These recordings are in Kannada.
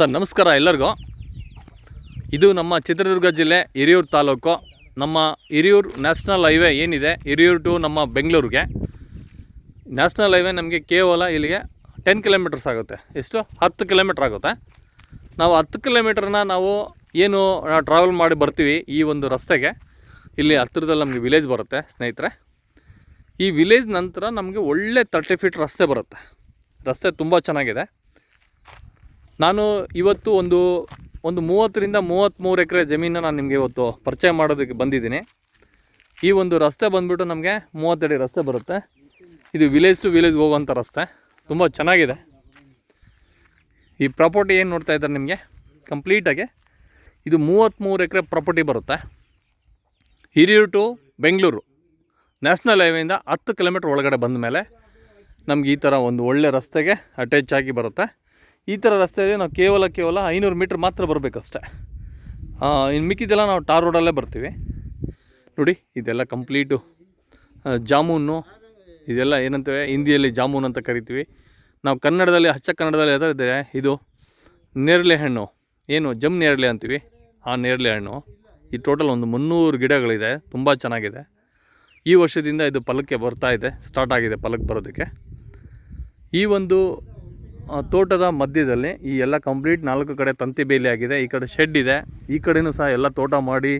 ಸರ್, ನಮಸ್ಕಾರ ಎಲ್ಲರಿಗೂ. ಇದು ನಮ್ಮ ಚಿತ್ರದುರ್ಗ ಜಿಲ್ಲೆ ಹಿರಿಯೂರು ತಾಲೂಕು. ನಮ್ಮ ಹಿರಿಯೂರು ನ್ಯಾಷನಲ್ ಹೈವೇ ಏನಿದೆ? ಹಿರಿಯೂರು ಟು ನಮ್ಮ ಬೆಂಗಳೂರಿಗೆ. ನ್ಯಾಷನಲ್ ಹೈವೇ ನಮಗೆ ಕೇವಲ ಇಲ್ಲಿಗೆ ಟೆನ್ ಕಿಲೋಮೀಟರ್ಸ್ ಆಗುತ್ತೆ. ಎಷ್ಟು? ಹತ್ತು ಕಿಲೋಮೀಟ್ರ್ ಆಗುತ್ತೆ. ನಾವು ಹತ್ತು ಕಿಲೋಮೀಟ್ರನ್ನ ನಾವು ಏನು ಟ್ರಾವೆಲ್ ಮಾಡಿ ಬರ್ತೀವಿ ಈ ಒಂದು ರಸ್ತೆಗೆ. ಇಲ್ಲಿ ಹತ್ತಿರದಲ್ಲಿ ನಮಗೆ ವಿಲೇಜ್ ಬರುತ್ತೆ ಸ್ನೇಹಿತರೆ. ಈ ವಿಲೇಜ್ ನಂತರ ನಮಗೆ ಒಳ್ಳೆ ತರ್ಟಿ ಫೀಟ್ ರಸ್ತೆ ಬರುತ್ತೆ. ರಸ್ತೆ ತುಂಬ ಚೆನ್ನಾಗಿದೆ. ನಾನು ಇವತ್ತು ಒಂದು ಒಂದು ಮೂವತ್ತರಿಂದ ಮೂವತ್ತ್ಮೂರು ಎಕರೆ ಜಮೀನನ್ನು ನಾನು ನಿಮಗೆ ಇವತ್ತು ಪರಿಚಯ ಮಾಡೋದಕ್ಕೆ ಬಂದಿದ್ದೀನಿ. ಈ ಒಂದು ರಸ್ತೆ ಬಂದ್ಬಿಟ್ಟು ನಮಗೆ ಮೂವತ್ತಡಿ ರಸ್ತೆ ಬರುತ್ತೆ. ಇದು ವಿಲೇಜ್ ಟು ವಿಲೇಜ್ ಹೋಗುವಂಥ ರಸ್ತೆ. ತುಂಬ ಚೆನ್ನಾಗಿದೆ. ಈ ಪ್ರಾಪರ್ಟಿ ಏನು ನೋಡ್ತಾ ಇದ್ದಾರೆ ನಿಮಗೆ? ಕಂಪ್ಲೀಟಾಗಿ ಇದು ಮೂವತ್ತ್ಮೂರು ಎಕರೆ ಪ್ರಾಪರ್ಟಿ ಬರುತ್ತೆ. ಹಿರಿಯೂರು ಟು ಬೆಂಗಳೂರು. ನ್ಯಾಷನಲ್ ಹೈವೇಯಿಂದ ಹತ್ತು ಕಿಲೋಮೀಟ್ರ್ ಒಳಗಡೆ ಬಂದ ಮೇಲೆ ನಮ್ಗೆ ಈ ಥರ ಒಂದು ಒಳ್ಳೆ ರಸ್ತೆಗೆ ಅಟ್ಯಾಚ್ ಆಗಿ ಬರುತ್ತೆ. ಈ ಥರ ರಸ್ತೆಯಲ್ಲಿ ನಾವು ಕೇವಲ ಕೇವಲ ಐನೂರು ಮೀಟ್ರ್ ಮಾತ್ರ ಬರಬೇಕಷ್ಟೆ. ಇನ್ನು ಮಿಕ್ಕಿದ್ದೆಲ್ಲ ನಾವು ಟಾರ್ ರೋಡಲ್ಲೇ ಬರ್ತೀವಿ. ನೋಡಿ, ಇದೆಲ್ಲ ಕಂಪ್ಲೀಟು ಜಾಮೂನು, ಇದೆಲ್ಲ ಏನಂತೇವೆ, ಹಿಂದಿಯಲ್ಲಿ ಜಾಮೂನ್ ಅಂತ ಕರಿತೀವಿ. ನಾವು ಕನ್ನಡದಲ್ಲಿ, ಹಚ್ಚ ಕನ್ನಡದಲ್ಲಿ ಇದೆ ಇದು ನೇರಳೆ ಹಣ್ಣು. ಏನು, ಜಮ್ ನೇರಳೆ ಅಂತೀವಿ. ಆ ನೇರಳೆ ಹಣ್ಣು. ಈ ಟೋಟಲ್ ಒಂದು ಮುನ್ನೂರು ಗಿಡಗಳಿದೆ. ತುಂಬ ಚೆನ್ನಾಗಿದೆ. ಈ ವರ್ಷದಿಂದ ಇದು ಫಲಕ್ಕೆ ಬರ್ತಾ ಇದೆ. ಸ್ಟಾರ್ಟ್ ಆಗಿದೆ ಫಲಕ್ಕೆ ಬರೋದಕ್ಕೆ. ಈ ಒಂದು ತೋಟದ ಮಧ್ಯದಲ್ಲಿ ಈ ಎಲ್ಲ ಕಂಪ್ಲೀಟ್ ನಾಲ್ಕು ಕಡೆ ತಂತಿ ಬೇಲಿ ಆಗಿದೆ. ಈ ಕಡೆ ಶೆಡ್ ಇದೆ. ಈ ಕಡೆಯೂ ಸಹ ಎಲ್ಲ ತೋಟ ಮಾಡಿ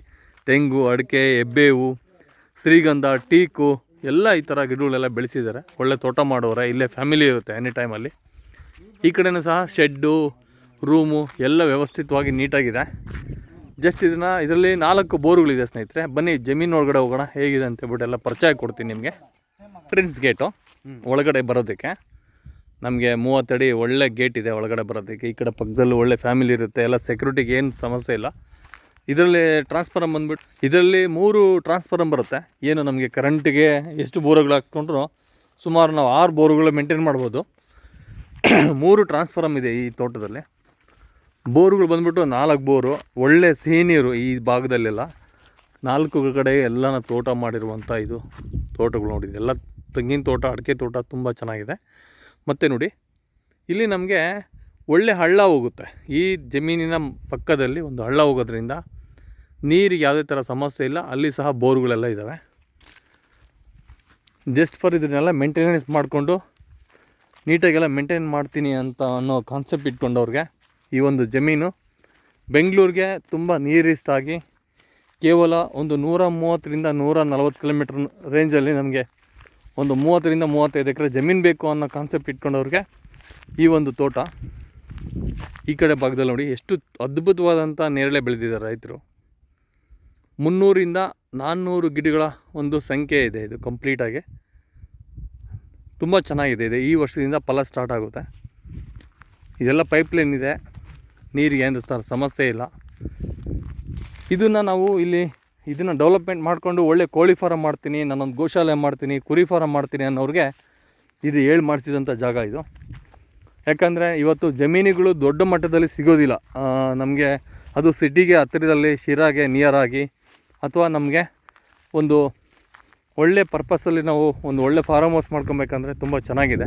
ತೆಂಗು ಅಡಿಕೆ ಎಬ್ಬೇವು ಶ್ರೀಗಂಧ ಟೀಕು ಎಲ್ಲ ಈ ಥರ ಗಿಡಗಳೆಲ್ಲ ಬೆಳೆಸಿದ್ದಾರೆ. ಒಳ್ಳೆ ತೋಟ ಮಾಡೋರೆ ಇಲ್ಲೇ ಫ್ಯಾಮಿಲಿ ಇರುತ್ತೆ ಎನಿ ಟೈಮಲ್ಲಿ ಈ ಕಡೆಯೂ ಸಹ ಶೆಡ್ಡು ರೂಮು ಎಲ್ಲ ವ್ಯವಸ್ಥಿತವಾಗಿ ನೀಟಾಗಿದೆ. ಜಸ್ಟ್ ಇದನ್ನು ಇದರಲ್ಲಿ ನಾಲ್ಕು ಬೋರ್ಗಳಿದೆ ಸ್ನೇಹಿತರೆ. ಬನ್ನಿ ಜಮೀನು ಒಳಗಡೆ ಹೋಗೋಣ. ಹೇಗಿದೆ ಅಂತ ಹೇಳ್ಬಿಟ್ಟು ಎಲ್ಲ ಪರಿಚಯ ಕೊಡ್ತೀನಿ ನಿಮಗೆ. ಎಂಟ್ರೆನ್ಸ್ ಗೇಟು ಒಳಗಡೆ ಬರೋದಕ್ಕೆ. ನಮಗೆ ಮೂವತ್ತಡಿ ಒಳ್ಳೆ ಗೇಟ್ ಇದೆ ಒಳಗಡೆ ಬರೋದಕ್ಕೆ. ಈ ಕಡೆ ಪಕ್ಕದಲ್ಲೂ ಒಳ್ಳೆ ಫ್ಯಾಮಿಲಿ ಇರುತ್ತೆ. ಎಲ್ಲ ಸೆಕ್ಯೂರಿಟಿಗೆ ಏನು ಸಮಸ್ಯೆ ಇಲ್ಲ. ಇದರಲ್ಲಿ ಟ್ರಾನ್ಸ್ಫಾರಮ್ ಬಂದ್ಬಿಟ್ಟು ಇದರಲ್ಲಿ ಮೂರು ಟ್ರಾನ್ಸ್ಫಾರಮ್ ಬರುತ್ತೆ. ಏನು ನಮಗೆ ಕರೆಂಟಿಗೆ ಎಷ್ಟು ಬೋರುಗಳು ಹಾಕ್ಸ್ಕೊಂಡ್ರು? ಸುಮಾರು ನಾವು ಆರು ಬೋರುಗಳು ಮೇಂಟೈನ್ ಮಾಡ್ಬೋದು. ಮೂರು ಟ್ರಾನ್ಸ್ಫಾರಮ್ ಇದೆ ಈ ತೋಟದಲ್ಲಿ. ಬೋರುಗಳು ಬಂದ್ಬಿಟ್ಟು ನಾಲ್ಕು ಬೋರು. ಒಳ್ಳೆ ಸಿಹಿ ನೀರು ಈ ಭಾಗದಲ್ಲೆಲ್ಲ. ನಾಲ್ಕು ಕಡೆ ಎಲ್ಲನ ತೋಟ ಮಾಡಿರುವಂಥ ಇದು ತೋಟಗಳು ನೋಡಿ ಎಲ್ಲ ತೆಂಗಿನ ತೋಟ, ಅಡಿಕೆ ತೋಟ ತುಂಬ ಚೆನ್ನಾಗಿದೆ. ಮತ್ತು ನೋಡಿ. ಇಲ್ಲಿ ನಮಗೆ ಒಳ್ಳೆ ಹಳ್ಳ ಹೋಗುತ್ತೆ. ಈ ಜಮೀನಿನ ಪಕ್ಕದಲ್ಲಿ ಒಂದು ಹಳ್ಳ ಹೋಗೋದ್ರಿಂದ ನೀರಿಗೆ ಯಾವುದೇ ಥರ ಸಮಸ್ಯೆ ಇಲ್ಲ. ಅಲ್ಲಿ ಸಹ ಬೋರ್ಗಳೆಲ್ಲ ಇದ್ದಾವೆ ಜಸ್ಟ್ ಫಾರ್ ಇದನ್ನೆಲ್ಲ ಮೇಂಟೆನೆನ್ಸ್ ಮಾಡಿಕೊಂಡು ನೀಟಾಗೆಲ್ಲ ಮೇಂಟೈನ್ ಮಾಡ್ತೀನಿ ಅಂತ ಅನ್ನೋ ಕಾನ್ಸೆಪ್ಟ್ ಇಟ್ಕೊಂಡವ್ರಿಗೆ ಈ ಒಂದು ಜಮೀನು. ಬೆಂಗಳೂರಿಗೆ ತುಂಬ ನೀರಿಷ್ಟಾಗಿ ಕೇವಲ ಒಂದು ನೂರ ಮೂವತ್ತರಿಂದ ನೂರ ನಲ್ವತ್ತು ಕಿಲೋಮೀಟ್ರ್ ರೇಂಜಲ್ಲಿ ನಮಗೆ ಒಂದು ಮೂವತ್ತರಿಂದ ಮೂವತ್ತೈದು ಎಕರೆ ಜಮೀನು ಬೇಕು ಅನ್ನೋ ಕಾನ್ಸೆಪ್ಟ್ ಇಟ್ಕೊಂಡವ್ರಿಗೆ ಈ ಒಂದು ತೋಟ ಈ ಕಡೆ ಭಾಗದಲ್ಲಿ ನೋಡಿ ಎಷ್ಟು ಅದ್ಭುತವಾದಂಥ ನೇರಳೆ ಬೆಳೆದಿದ್ದಾರೆ ರೈತರು. ಮುನ್ನೂರಿಂದ ನಾನ್ನೂರು ಗಿಡಗಳ ಒಂದು ಸಂಖ್ಯೆ ಇದೆ ಇದು ಕಂಪ್ಲೀಟಾಗಿ ತುಂಬ ಚೆನ್ನಾಗಿದೆ ಇದೆ. ಈ ವರ್ಷದಿಂದ ಫಲ ಸ್ಟಾರ್ಟ್ ಆಗುತ್ತೆ. ಇದೆಲ್ಲ ಪೈಪ್ಲೈನ್ ಇದೆ. ನೀರಿಗೆ ಏನು ಸಮಸ್ಯೆ ಇಲ್ಲ. ಇದನ್ನು ನಾವು ಇಲ್ಲಿ ಇದನ್ನು ಡೆವಲಪ್ಮೆಂಟ್ ಮಾಡಿಕೊಂಡು ಒಳ್ಳೆ ಕೋಳಿ ಫಾರಮ್ ಮಾಡ್ತೀನಿ ನಾನೊಂದು ಗೋಶಾಲೆ ಮಾಡ್ತೀನಿ, ಕುರಿ ಫಾರಮ್ ಮಾಡ್ತೀನಿ ಅನ್ನೋರಿಗೆ ಇದು ಹೇಳಿ ಮಾಡಿಸಿದಂಥ ಜಾಗ ಇದು. ಯಾಕಂದರೆ ಇವತ್ತು ಜಮೀನುಗಳು ದೊಡ್ಡ ಮಟ್ಟದಲ್ಲಿ ಸಿಗೋದಿಲ್ಲ. ನಮಗೆ ಅದು ಸಿಟಿಗೆ ಹತ್ತಿರದಲ್ಲಿ ಶಿರಾಗೆ ನಿಯರ್ ಆಗಿ ಅಥವಾ ನಮಗೆ ಒಂದು ಒಳ್ಳೆ ಪರ್ಪಸಲ್ಲಿ ನಾವು ಒಂದು ಒಳ್ಳೆ ಫಾರಮ್ ಹೌಸ್ ಮಾಡ್ಕೊಬೇಕಂದ್ರೆ ತುಂಬ ಚೆನ್ನಾಗಿದೆ.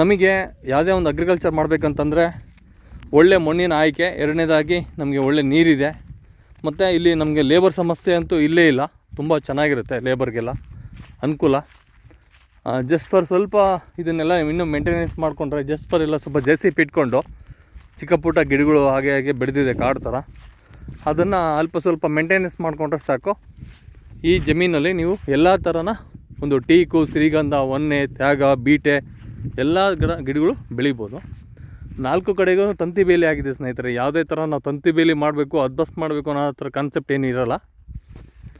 ನಮಗೆ ಯಾವುದೇ ಒಂದು ಅಗ್ರಿಕಲ್ಚರ್ ಮಾಡಬೇಕಂತಂದರೆ ಒಳ್ಳೆ ಮಣ್ಣಿನ ಆಯ್ಕೆ, ಎರಡನೇದಾಗಿ ನಮಗೆ ಒಳ್ಳೆ ನೀರಿದೆ. ಮತ್ತು ಇಲ್ಲಿ ನಮಗೆ ಲೇಬರ್ ಸಮಸ್ಯೆ ಅಂತೂ ಇಲ್ಲೇ ಇಲ್ಲ. ತುಂಬ ಚೆನ್ನಾಗಿರುತ್ತೆ ಲೇಬರ್ಗೆಲ್ಲ ಅನುಕೂಲ. ಜಸ್ಟ್ ಫಾರ್ ಸ್ವಲ್ಪ ಇದನ್ನೆಲ್ಲ ಇನ್ನೂ ಮೇಂಟೆನೆನ್ಸ್ ಮಾಡಿಕೊಂಡ್ರೆ ಜಸ್ಟ್ ಫಾರ್ ಎಲ್ಲ ಸ್ವಲ್ಪ ಜೆ ಸಿ ಪಿ ಇಟ್ಕೊಂಡು ಚಿಕ್ಕ ಪುಟ್ಟ ಗಿಡಗಳು ಹಾಗೆ ಹಾಗೆ ಬೆಳೆದಿದೆ ಕಾಡು ಥರ. ಅದನ್ನು ಅಲ್ಪ ಸ್ವಲ್ಪ ಮೇಂಟೆನೆನ್ಸ್ ಮಾಡಿಕೊಂಡ್ರೆ ಸಾಕು. ಈ ಜಮೀನಲ್ಲಿ ನೀವು ಎಲ್ಲ ಥರನ ಒಂದು ಟೀಕು, ಶ್ರೀಗಂಧ ಒನ್ನೆ ತ್ಯಾಗ, ಬೀಟೆ ಎಲ್ಲ ಗಿಡ, ಗಿಡಗಳು ಬೆಳಿಬೋದು. ನಾಲ್ಕು ಕಡೆಗೂ ತಂತಿ ಬೇಲಿ ಆಗಿದೆ ಸ್ನೇಹಿತರೆ. ಯಾವುದೇ ಥರ ನಾವು ತಂತಿ ಬೇಲಿ ಮಾಡಬೇಕು ಅದ್ಬಸ್ ಮಾಡಬೇಕು ಅನ್ನೋ ಥರ ಕಾನ್ಸೆಪ್ಟ್ ಏನು ಇರೋಲ್ಲ.